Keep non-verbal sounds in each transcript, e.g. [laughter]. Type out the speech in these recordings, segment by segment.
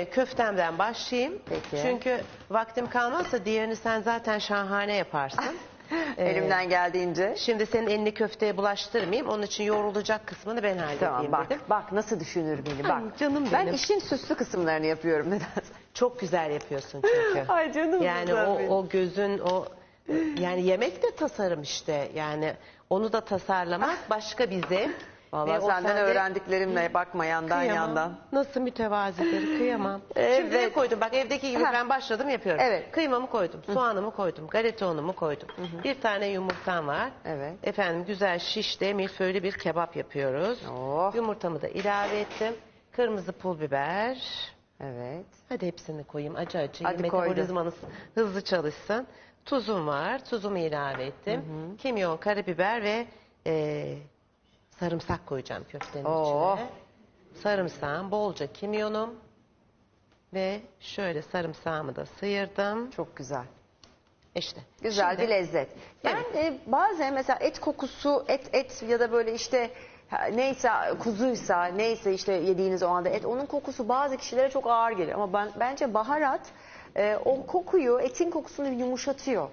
e, köftemden başlayayım. Peki. Çünkü vaktim kalmazsa diğerini sen zaten şahane yaparsın. [laughs] Ee, Elimden geldiğince. Şimdi senin elini köfteye bulaştırmayayım. Onun için yoğrulacak kısmını ben halledeyim Tamam bak dedim. bak nasıl düşünür beni bak. Ay, canım ben benim. işin süslü kısımlarını yapıyorum nedense. [laughs] Çok güzel yapıyorsun çünkü. [laughs] Ay canım Yani o, benim. o gözün o yani yemek de tasarım işte. Yani onu da tasarlamak başka bir zevk. Vallahi Ve o senden sende- öğrendiklerimle bakma yandan Kıyamam. yandan. Nasıl mütevazidir kıyamam. [laughs] Şimdi ne koydum bak evdeki gibi Ha. ben başladım yapıyorum. Evet. Kıymamı koydum, soğanımı koydum, galeta unumu koydum. Bir tane yumurtam var. Evet. Efendim güzel şişte milföylü bir kebap yapıyoruz. Oh. Yumurtamı da ilave ettim. Kırmızı pul biber. Evet. Hadi hepsini koyayım acı acı. Hadi Metabolizmanız hızlı çalışsın. Tuzum var. Tuzumu ilave ettim. Kimyon, karabiber ve e, sarımsak koyacağım köftenin Oo. içine. Sarımsağım, bolca kimyonum. Ve şöyle sarımsağımı da sıyırdım. Çok güzel. İşte. Güzel Şimdi- bir lezzet. Ben e, bazen mesela et kokusu, et et ya da böyle işte ha, neyse kuzuysa, neyse işte yediğiniz o anda et onun kokusu bazı kişilere çok ağır gelir ama ben bence baharat e, o kokuyu, etin kokusunu yumuşatıyor.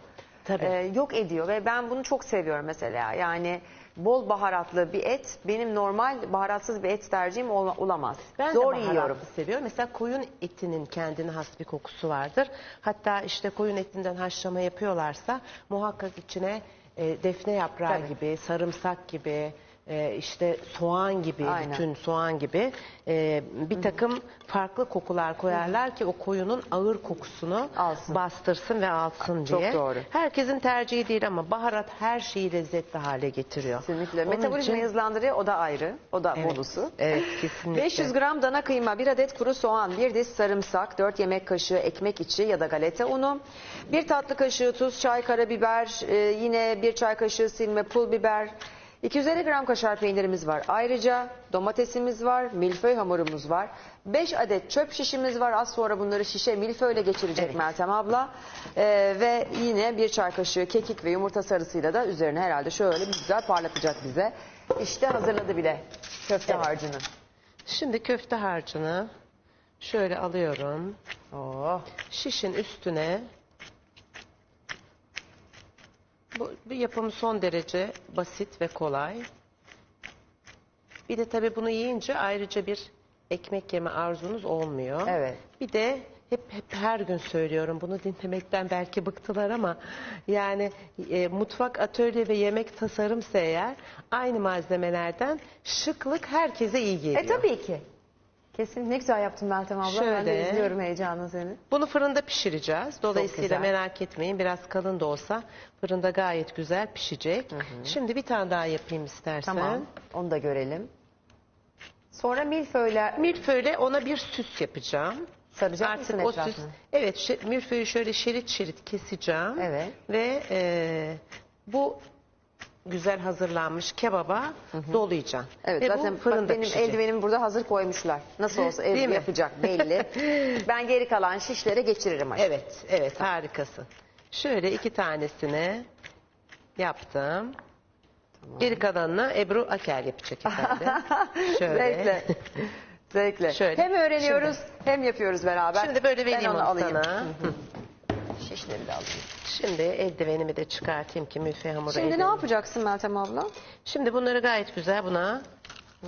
Tabii. E, yok ediyor ve ben bunu çok seviyorum mesela. Yani bol baharatlı bir et benim normal baharatsız bir et tercihim ol- olamaz. Ben Zor de baharatlı yiyorum. seviyorum. Mesela koyun etinin kendine has bir kokusu vardır. Hatta işte koyun etinden haşlama yapıyorlarsa muhakkak içine e, defne yaprağı Tabii. gibi, sarımsak gibi, e, işte soğan gibi, Aynen. bütün soğan gibi e, bir takım farklı kokular koyarlar ki o koyunun ağır kokusunu Alsın. bastırsın ve alsın Çok diye. doğru. Herkesin tercihi değil ama baharat her şeyi lezzetli hale getiriyor. Kesinlikle. Onun Metabolizmayı için- hızlandırıyor o da ayrı. O da Evet, bonusu. evet, kesinlikle. 500 gram dana kıyma, 1 adet kuru soğan, 1 diş sarımsak, 4 yemek kaşığı ekmek içi ya da galeta unu, 1 tatlı kaşığı tuz, çay, karabiber, e, yine 1 çay kaşığı silme pul biber, 250 gram kaşar peynirimiz var. Ayrıca domatesimiz var, milföy hamurumuz var. 5 adet çöp şişimiz var. Az sonra bunları şişe milföyle geçirecek Evet. Meltem abla. E, ve yine 1 çay kaşığı kekik ve yumurta sarısıyla da üzerine herhalde şöyle bir güzel parlatacak bize. İşte hazırladı bile köfte Evet. harcını. Şimdi köfte harcını şöyle alıyorum. Oh. Şişin üstüne bu, yapımı son derece basit ve kolay. Bir de tabii bunu yiyince ayrıca bir ekmek yeme arzunuz olmuyor. Evet. Bir de hep, hep her gün söylüyorum bunu dinlemekten belki bıktılar ama yani e, mutfak atölye ve yemek tasarımsa eğer aynı malzemelerden şıklık herkese iyi geliyor. E tabii ki. Kesin ne güzel yaptın Meltem abla. Ben de Şöyle. izliyorum heyecanla seni. Bunu fırında pişireceğiz. Dolayısıyla merak etmeyin biraz kalın da olsa fırında gayet güzel pişecek. Şimdi bir tane daha yapayım istersen. Tamam. Onu da görelim. Sonra milföyle Milföyle ona bir süs yapacağım. saracak mısın Artık o süs, etrafını? evet şe- milföyü şöyle şerit şerit keseceğim. Evet. Ve e, bu güzel hazırlanmış kebaba dolayacağım. Evet Ve zaten bak fırında benim pişecek. eldivenimi burada hazır koymuşlar. Nasıl olsa ev Değil mi? yapacak belli. [laughs] ben geri kalan şişlere geçiririm aşkım. Evet, evet harikasın. Şöyle iki tanesini yaptım. Geri kalanını Ebru Aker yapacak herhalde. [laughs] Şöyle. Zevkle. Zevkle. Şöyle. Hem öğreniyoruz hem yapıyoruz beraber. Şimdi böyle Ben vereyim onu onu alayım. sana. Şişleri de alayım. Şimdi eldivenimi de çıkartayım ki müfe hamuru Şimdi ne yapacaksın Meltem abla? Şimdi bunları gayet güzel buna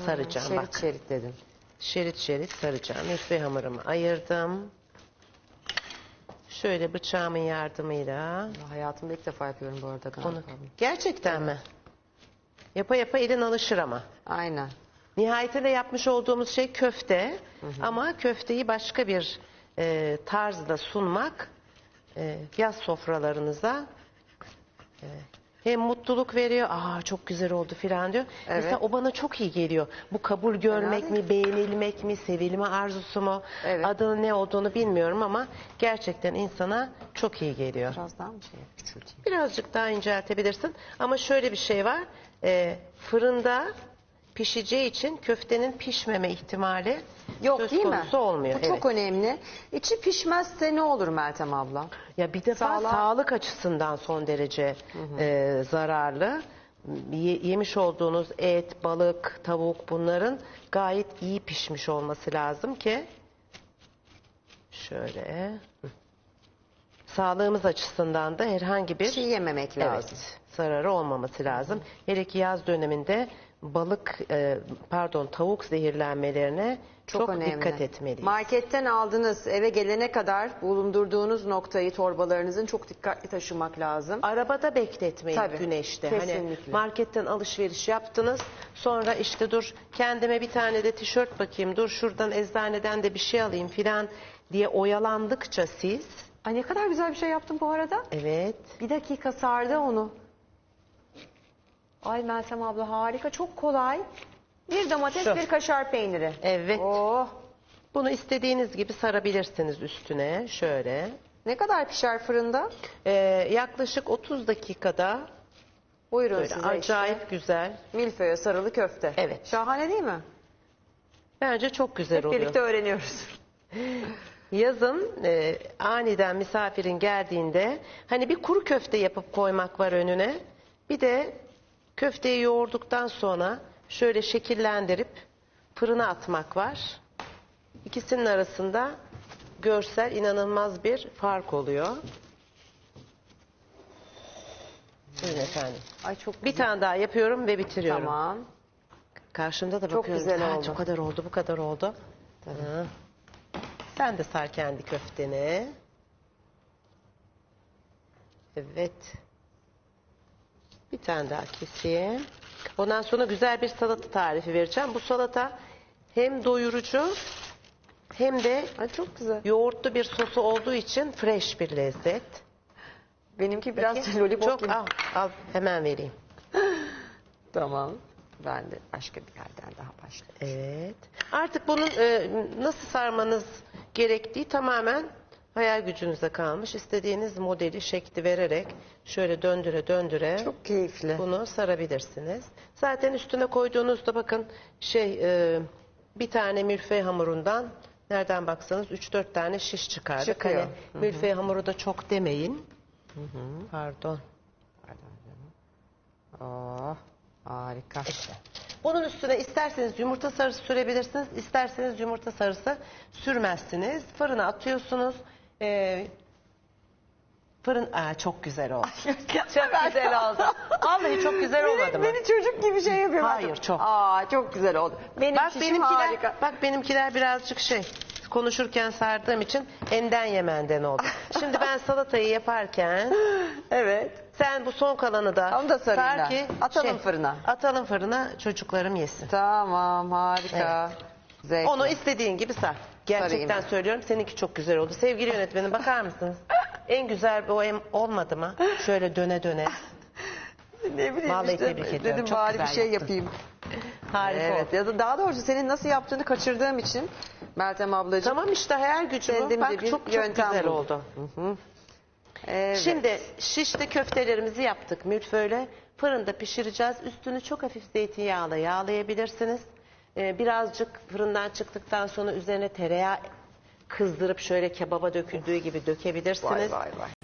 saracağım. Şerit Bak şerit dedim. şerit şerit saracağım. Müfe hamurumu ayırdım. Şöyle bıçağımın yardımıyla Hayatımda ilk defa yapıyorum bu arada. galiba. onu... Gerçekten mi? Yapa yapa elin alışır ama. Aynen. Nihayetinde yapmış olduğumuz şey köfte ama köfteyi başka bir e, tarzda sunmak e, yaz sofralarınıza e, hem mutluluk veriyor. Aa çok güzel oldu filan diyor. Evet. Mesela o bana çok iyi geliyor. Bu kabul görmek değil. mi, beğenilmek mi, sevilme arzusu mu? Evet. Adının ne olduğunu bilmiyorum ama gerçekten insana çok iyi geliyor. Biraz daha mı şey küçülteyim? Birazcık daha inceltebilirsin. Ama şöyle bir şey var. e, fırında pişeceği için köftenin pişmeme ihtimali Yok söz değil mi? olmuyor. Bu evet. çok önemli. İçi pişmezse ne olur Meltem abla? Ya bir defa Sağlığa- sağlık açısından son derece e, zararlı. Ye- yemiş olduğunuz et, balık, tavuk bunların gayet iyi pişmiş olması lazım ki Şöyle. Sağlığımız açısından da herhangi bir Çiğ yememek lazım. Evet, zararı olmaması lazım. Hele ki yaz döneminde balık, e, pardon tavuk zehirlenmelerine çok, önemli. dikkat etmeliyiz. Marketten aldınız eve gelene kadar bulundurduğunuz noktayı torbalarınızın çok dikkatli taşımak lazım. Arabada bekletmeyin Tabii, güneşte. kesinlikle. Hani marketten alışveriş yaptınız. Sonra işte dur kendime bir tane de tişört bakayım. Dur şuradan eczaneden de bir şey alayım filan diye oyalandıkça siz Ay ne kadar güzel bir şey yaptın bu arada. evet Bir dakika sardı onu. Ay Meltem abla harika çok kolay. Bir domates Şu. bir kaşar peyniri. Evet. Oh. bunu istediğiniz gibi sarabilirsiniz üstüne şöyle. Ne kadar pişer fırında? Ee, yaklaşık 30 dakikada Buyurun böyle size acayip işte. güzel. Milföye sarılı köfte. Evet. Şahane değil mi? Bence çok güzel Hep oluyor. birlikte öğreniyoruz. [laughs] Yazın e, aniden misafirin geldiğinde hani bir kuru köfte yapıp koymak var önüne. Bir de köfteyi yoğurduktan sonra şöyle şekillendirip fırına atmak var. İkisinin arasında görsel inanılmaz bir fark oluyor. Buyurun efendim. Ay çok Bir güzel. tane daha yapıyorum ve bitiriyorum. Tamam. Karşımda da Çok bakıyorum. güzel "Ha, oldu." Bu kadar oldu, bu kadar oldu. Hı. Sen de sar kendi köfteni. Evet. Bir tane daha keseyim. Ondan sonra güzel bir salata tarifi vereceğim. Bu salata hem doyurucu hem de Ay çok güzel. yoğurtlu bir sosu olduğu için fresh bir lezzet. Benimki biraz Peki, [laughs] lollipop Çok gibi. al, al hemen vereyim. Tamam. Ben de başka bir yerden daha başlayayım. Evet. Artık bunun e, nasıl sarmanız gerektiği tamamen hayal gücünüze kalmış. İstediğiniz modeli, şekli vererek şöyle döndüre döndüre Çok keyifli. bunu sarabilirsiniz. Zaten üstüne koyduğunuzda bakın şey e, bir tane milföy hamurundan nereden baksanız 3-4 tane şiş çıkardık. Çıkıyor. Hani milföy hamuru da çok demeyin. Pardon. Oh, harika. İşte. Bunun üstüne isterseniz yumurta sarısı sürebilirsiniz, isterseniz yumurta sarısı sürmezsiniz. Fırına atıyorsunuz. Ee, fırın Aa, çok güzel oldu. çok güzel oldu. [laughs] Vallahi çok güzel olmadı mı? Beni çocuk gibi şey yapıyor. Hayır, çok. Aa çok güzel oldu. Benim Bak benimkiler, harika. bak benimkiler birazcık şey konuşurken sardığım için enden yemenden oldu. [laughs] Şimdi ben salatayı yaparken Evet. Sen bu son kalanı da Onu da sarayım sar ben. ki Atalım fırına. Atalım fırına çocuklarım yesin. Tamam harika. Zevkli. Onu istediğin gibi sar. Gerçekten Sarayım. söylüyorum seninki çok güzel oldu. Sevgili yönetmenim bakar mısınız? [laughs] En güzel o em olmadı mı? Şöyle döne döne. ne bileyim Vallahi işte, tebrik ediyorum. Dedim Çok bari bir güzel şey yaptın. yapayım. [laughs] Harika evet. Ya da daha doğrusu senin nasıl yaptığını kaçırdığım için Meltem ablacığım. Tamam işte hayal gücü bu. Kendimce Bak bir çok çok yöntem güzel buldum. oldu. Evet. Şimdi şişte köftelerimizi yaptık milföyle. Fırında pişireceğiz. Üstünü çok hafif zeytinyağla yağlayabilirsiniz. Ee, birazcık fırından çıktıktan sonra üzerine tereyağı kızdırıp şöyle kebaba döküldüğü gibi dökebilirsiniz. Vay vay vay.